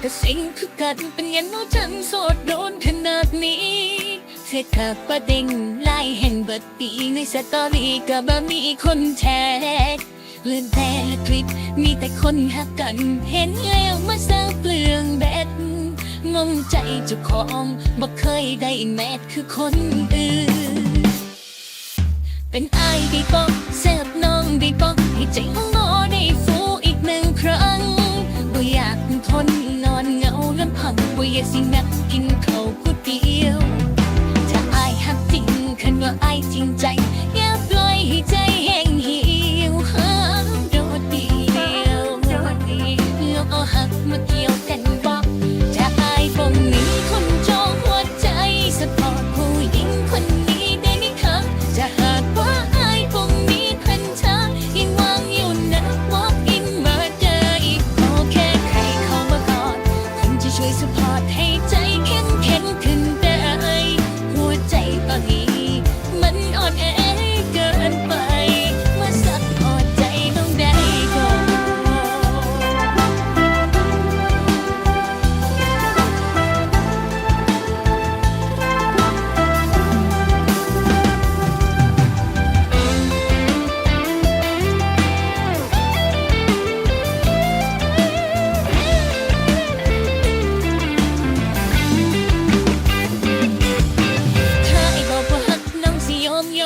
แต่สิ่งคือกันเป็นยันว่าฉันโสดโดนขนาดนี้เสร็จขับประเด็งไล่เห็นบิดปีในสตอรี่ก็บ่มีคนแชร์เลื่อนแต่ละคลิปมีแต่คนหักกัน เห็นแล้วมาเศร้าเปลืองแบดงงใจเจ้าของบ่เคยได้แมทคือคนอื่น เป็นไอายได้บอกแซบน้องได้บอกให้ใจของอได้ฟูอีกหนึ่งครั้ง พั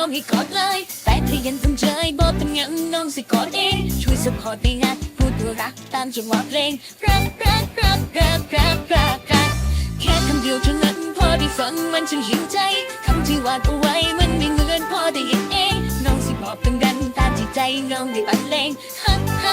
มให้กอดเลยแต่ที่ยังทำใจบอกเป็นยังน้องสิกอดเองช่วยสปอร์ตในงานพูดตัวรักตามจังหวะเพลงรักรักรักรักรักรักรักแค่คำเดียวเท่านั้นพอได้ฟังมันฉันหิวใจคำที่วาดเอาไว้มันไม่เหมือนพอได้ยินเองน้องสิบอกดังๆตามที่ใจน้องได้บรรเลงฮักฮั